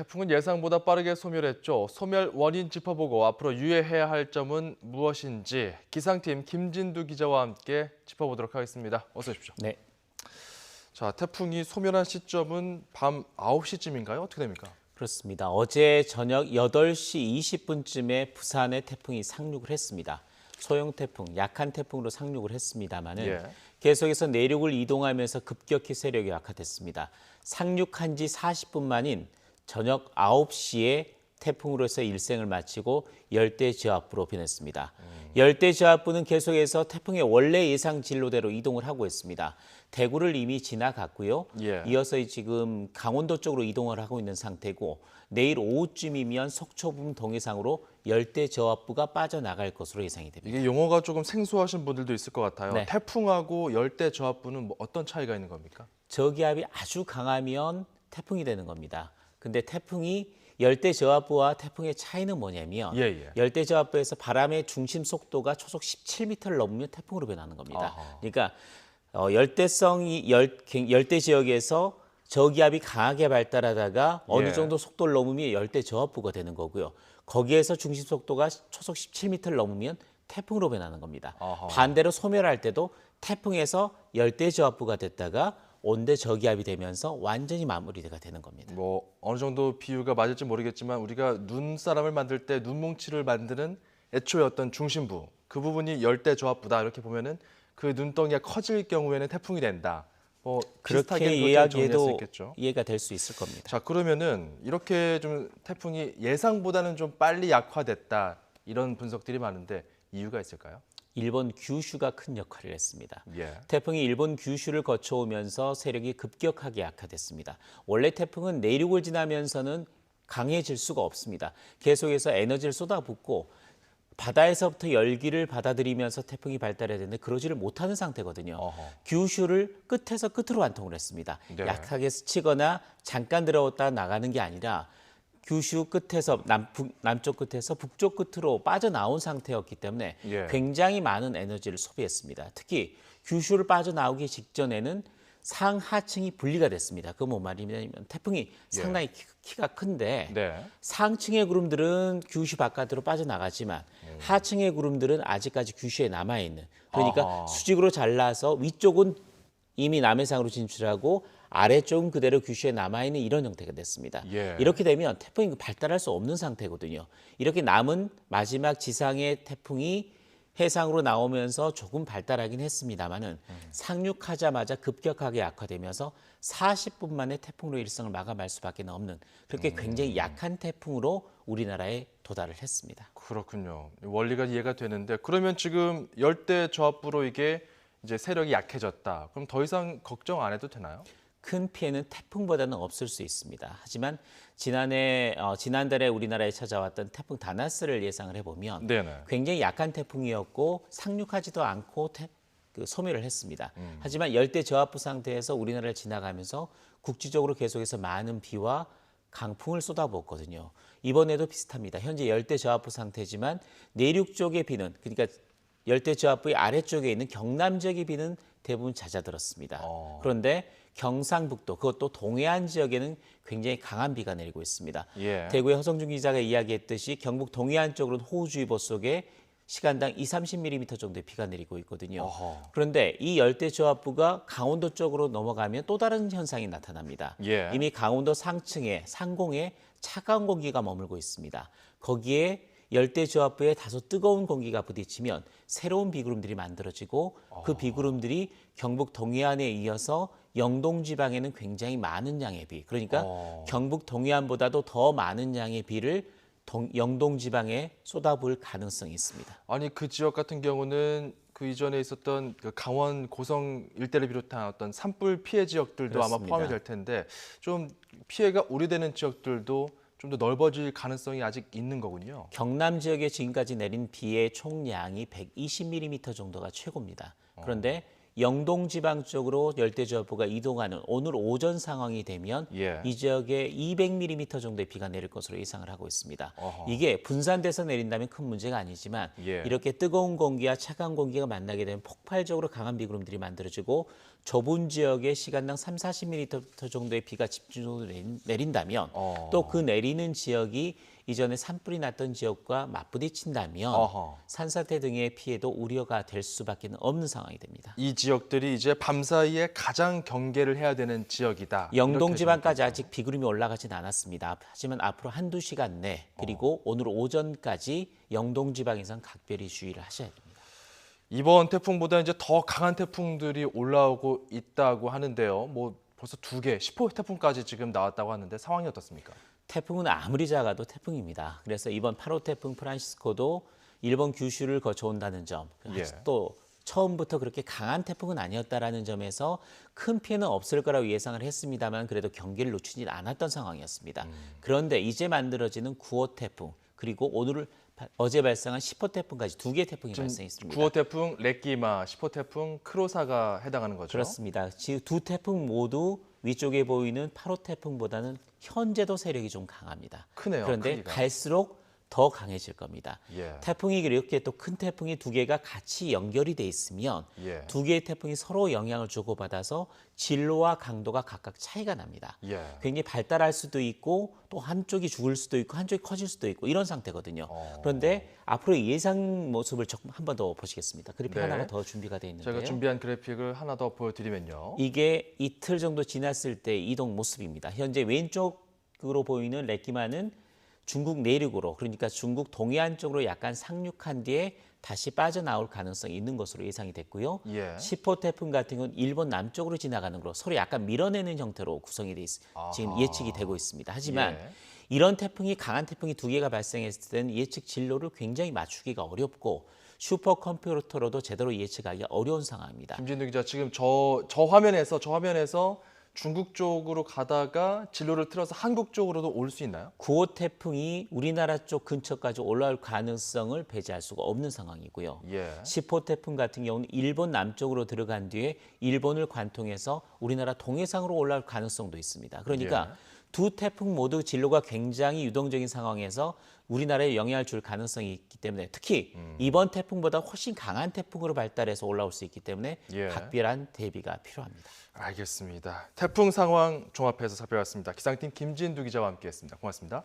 태풍은 예상보다 빠르게 소멸했죠. 소멸 원인 짚어보고 앞으로 유의해야 할 점은 무엇인지 기상팀 김진두 기자와 함께 짚어보도록 하겠습니다. 어서 오십시오. 네. 자, 태풍이 소멸한 시점은 밤 9시쯤인가요? 어떻게 됩니까? 그렇습니다. 어제 저녁 8시 20분쯤에 부산에 태풍이 상륙을 했습니다. 소형 태풍, 약한 태풍으로 상륙을 했습니다마는 예. 계속해서 내륙을 이동하면서 급격히 세력이 약화됐습니다. 상륙한 지 40분 만인 저녁 9시에 태풍으로서 일생을 마치고 열대 저압부로 변했습니다. 열대 저압부는 계속해서 태풍의 원래 예상 진로대로 이동을 하고 있습니다. 대구를 이미 지나갔고요. 예. 이어서 지금 강원도 쪽으로 이동을 하고 있는 상태고 내일 오후쯤이면 속초분 동해상으로 열대 저압부가 빠져나갈 것으로 예상이 됩니다. 이게 용어가 조금 생소하신 분들도 있을 것 같아요. 네. 태풍하고 열대 저압부는 뭐 어떤 차이가 있는 겁니까? 저기압이 아주 강하면 태풍이 되는 겁니다. 근데 태풍이 열대 저압부와 태풍의 차이는 뭐냐면 예, 예. 열대 저압부에서 바람의 중심 속도가 초속 17m를 넘으면 태풍으로 변하는 겁니다. 아하. 그러니까 어, 열대성이 열, 열대 지역에서 저기압이 강하게 발달하다가 어느 예. 정도 속도를 넘으면 열대 저압부가 되는 거고요. 거기에서 중심 속도가 초속 17m를 넘으면 태풍으로 변하는 겁니다. 아하. 반대로 소멸할 때도 태풍에서 열대 저압부가 됐다가 온대 저기압이 되면서 완전히 마무리가 되는 겁니다. 뭐 어느 정도 비유가 맞을지 모르겠지만 우리가 눈사람을 만들 때 눈뭉치를 만드는 애초에 어떤 중심부 그 부분이 열대 저압부다 이렇게 보면은 그 눈덩이가 커질 경우에는 태풍이 된다. 뭐 그렇게 이야기해도. 이해가 될 수 있을 겁니다. 자 그러면은 이렇게 좀 태풍이 예상보다는 좀 빨리 약화됐다 이런 분석들이 많은데 이유가 있을까요? 일본 규슈가 큰 역할을 했습니다. 예. 태풍이 일본 규슈를 거쳐오면서 세력이 급격하게 약화됐습니다. 원래 태풍은 내륙을 지나면서는 강해질 수가 없습니다. 계속해서 에너지를 쏟아붓고 바다에서부터 열기를 받아들이면서 태풍이 발달해야 되는데 그러지를 못하는 상태거든요. 어허. 규슈를 끝에서 끝으로 완통을 했습니다. 네. 약하게 스치거나 잠깐 들어왔다 나가는 게 아니라 규슈 끝에서 남북, 남쪽 끝에서 북쪽 끝으로 빠져나온 상태였기 때문에 예. 굉장히 많은 에너지를 소비했습니다. 특히 규슈를 빠져나오기 직전에는 상하층이 분리가 됐습니다. 그뭔 말이냐면 태풍이 상당히 키, 가 큰데 예. 네. 상층의 구름들은 규슈 바깥으로 빠져나가지만 하층의 구름들은 아직까지 규슈에 남아 있는 그러니까 아하. 수직으로 잘라서 위쪽은 이미 남해상으로 진출하고 아래쪽은 그대로 규슈에 남아 있는 이런 형태가 됐습니다. 예. 이렇게 되면 태풍이 발달할 수 없는 상태거든요. 이렇게 남은 마지막 지상의 태풍이 해상으로 나오면서 조금 발달하긴 했습니다만은 상륙하자마자 급격하게 약화되면서 40분 만에 태풍으로 일성을 마감할 수밖에 없는 그렇게 굉장히 약한 태풍으로 우리나라에 도달을 했습니다. 그렇군요. 원리가 이해가 되는데 그러면 지금 열대 저압부로 이게 이제 세력이 약해졌다. 그럼 더 이상 걱정 안 해도 되나요? 큰 피해는 태풍보다는 없을 수 있습니다. 하지만 지난해 어, 지난달에 우리나라에 찾아왔던 태풍 다나스를 예상을 해보면 네네. 굉장히 약한 태풍이었고 상륙하지도 않고 태, 그 소멸을 했습니다. 음. 하지만 열대 저압부 상태에서 우리나라를 지나가면서 국지적으로 계속해서 많은 비와 강풍을 쏟아부었거든요. 이번에도 비슷합니다. 현재 열대 저압부 상태지만 내륙 쪽의 비는 그러니까 열대 저압부의 아래쪽에 있는 경남 지역의 비는 대부분 잦아들었습니다. 어. 그런데 경상북도 그것도 동해안 지역에는 굉장히 강한 비가 내리고 있습니다. 예. 대구의 허성준 기자가 이야기했듯이 경북 동해안 쪽으로는 호우주의보 속에 시간당 2, 30mm 정도의 비가 내리고 있거든요. 어허. 그런데 이 열대 저압부가 강원도 쪽으로 넘어가면 또 다른 현상이 나타납니다. 예. 이미 강원도 상층에 상공에 차가운 공기가 머물고 있습니다. 거기에 열대 저압부에 다소 뜨거운 공기가 부딪히면 새로운 비구름들이 만들어지고 그 비구름들이 경북 동해안에 이어서 영동 지방에는 굉장히 많은 양의 비, 그러니까 어. 경북 동해안보다도 더 많은 양의 비를 동- 영동 지방에 쏟아부을 가능성이 있습니다. 아니 그 지역 같은 경우는 그 이전에 있었던 그 강원 고성 일대를 비롯한 어떤 산불 피해 지역들도 아마 그렇습니다. 포함이 될 텐데 좀 피해가 우려되는 지역들도 좀 더 넓어질 가능성이 아직 있는 거군요. 경남 지역에 지금까지 내린 비의 총량이 120mm 정도가 최고입니다. 그런데 영동 지방 쪽으로 열대저압부가 이동하는 오늘 오전 상황이 되면 예. 이 지역에 200mm 정도의 비가 내릴 것으로 예상을 하고 있습니다. 어허. 이게 분산돼서 내린다면 큰 문제가 아니지만 예. 이렇게 뜨거운 공기와 차가운 공기가 만나게 되면 폭발적으로 강한 비구름들이 만들어지고 좁은 지역에 시간당 3, 40mm 정도의 비가 집중적으로 내린- 내린다면 어. 또그 내리는 지역이 이전에 산불이 났던 지역과 맞부딪힌다면 어허. 산사태 등의 피해도 우려가 될 수밖에 없는 상황이 됩니다. 이 지역들이 이제 밤 사이에 가장 경계를 해야 되는 지역이다. 영동 지방까지 아직 비구름이 올라가진 않았습니다. 하지만 앞으로 한두 시간 내 그리고 오늘 오전까지 영동 지방에선 각별히 주의를 하셔야 됩니다. 이번 태풍보다 이제 더 강한 태풍들이 올라오고 있다고 하는데요. 뭐 벌써 두 개, 10호 태풍까지 지금 나왔다고 하는데 상황이 어떻습니까? 태풍은 아무리 작아도 태풍입니다. 그래서 이번 8호 태풍 프란시스코도 일본 규슈를 거쳐온다는 점, 예. 또 처음부터 그렇게 강한 태풍은 아니었다라는 점에서 큰 피해는 없을 거라고 예상을 했습니다만 그래도 경계를 놓치지 않았던 상황이었습니다. 그런데 이제 만들어지는 9호 태풍 그리고 오늘 바- 어제 발생한 10호 태풍까지 두 개의 태풍이 발생했습니다. 9호 태풍 레끼마, 10호 태풍 크로사가 해당하는 거죠. 그렇습니다. 지금 두 태풍 모두 위쪽에 보이는 8호 태풍보다는 현재도 세력이 좀 강합니다. 크네요, 그런데 크기가. 갈수록 더 강해질 겁니다. 예. 태풍이 이렇게 또 큰 태풍이 두 개가 같이 연결이 돼 있으면 예. 두 개의 태풍이 서로 영향을 주고받아서 진로와 강도가 각각 차이가 납니다. 예. 굉장히 발달할 수도 있고 또 한쪽이 죽을 수도 있고 한쪽이 커질 수도 있고 이런 상태거든요. 어. 그런데 앞으로 예상 모습을 조금 한번 더 보시겠습니다. 그래픽 네. 하나가 더 준비가 돼 있는데요. 제가 준비한 그래픽을 하나 더 보여드리면요. 이게 이틀 정도 지났을 때 이동 모습입니다. 현재 왼쪽으로 보이는 레키마는 중국 내륙으로 그러니까 중국 동해안 쪽으로 약간 상륙한 뒤에 다시 빠져나올 가능성이 있는 것으로 예상이 됐고요. 예. 10호 태풍 같은 경우는 일본 남쪽으로 지나가는 걸로 서로 약간 밀어내는 형태로 구성이 돼 있, 지금 아하. 예측이 되고 있습니다. 하지만 예. 이런 태풍이 강한 태풍이 두 개가 발생했을 때는 예측 진로를 굉장히 맞추기가 어렵고 슈퍼컴퓨터로도 제대로 예측하기가 어려운 상황입니다. 김진우 기자 지금 저, 저 화면에서 저 화면에서 중국 쪽으로 가다가 진로를 틀어서 한국 쪽으로도 올 수 있나요? 9호 태풍이 우리나라 쪽 근처까지 올라올 가능성을 배제할 수가 없는 상황이고요. 예. 10호 태풍 같은 경우는 일본 남쪽으로 들어간 뒤에 일본을 관통해서 우리나라 동해상으로 올라올 가능성도 있습니다. 그러니까 예. 두 태풍 모두 진로가 굉장히 유동적인 상황에서 우리나라에 영향을 줄 가능성이 있기 때문에 특히 음. 이번 태풍보다 훨씬 강한 태풍으로 발달해서 올라올 수 있기 때문에 예. 각별한 대비가 필요합니다. 알겠습니다. 태풍 상황 종합해서 살펴봤습니다. 기상팀 김진두 기자와 함께했습니다. 고맙습니다.